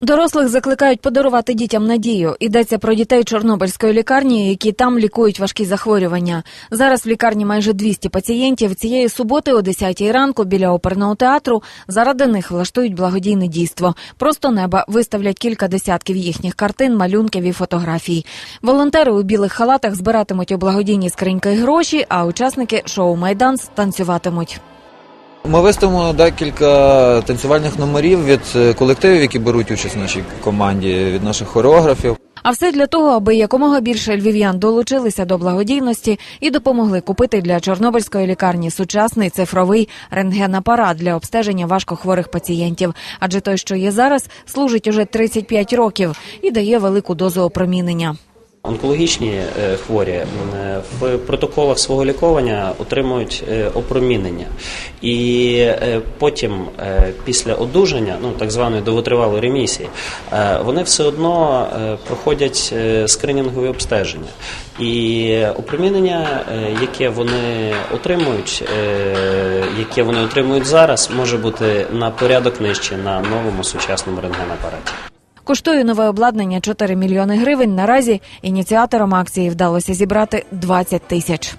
Дорослих закликають подарувати дітям надію. Йдеться про дітей Чорнобильської лікарні, які там лікують важкі захворювання. Зараз в лікарні майже 200 пацієнтів. Цієї суботи о 10-й ранку біля оперного театру заради них влаштують благодійне дійство. Просто неба виставлять кілька десятків їхніх картин, малюнків і фотографій. Волонтери у білих халатах збиратимуть у благодійні скриньки гроші, а учасники шоу Майданс танцюватимуть. Ми виставимо декілька танцювальних номерів від е, колективів, які беруть участь в нашій команді, від наших хореографів. А все для того, аби якомога більше львів'ян долучилися до благодійності і допомогли купити для Чорнобильської лікарні сучасний цифровий рентгенапарат для обстеження важкохворих пацієнтів. Адже той, що є зараз, служить уже 35 років і дає велику дозу опромінення. Онкологічні е, хворі е, в протоколах свого лікування отримують е, опромінення, і потім, після одужання, ну так званої довготривалої ремісії, вони все одно проходять скринінгові обстеження. І опромінення, яке вони отримують, яке вони отримують зараз, може бути на порядок нижче на новому сучасному рентгенапараті. Коштує нове обладнання 4 мільйони гривень. Наразі ініціаторам акції вдалося зібрати 20 тисяч.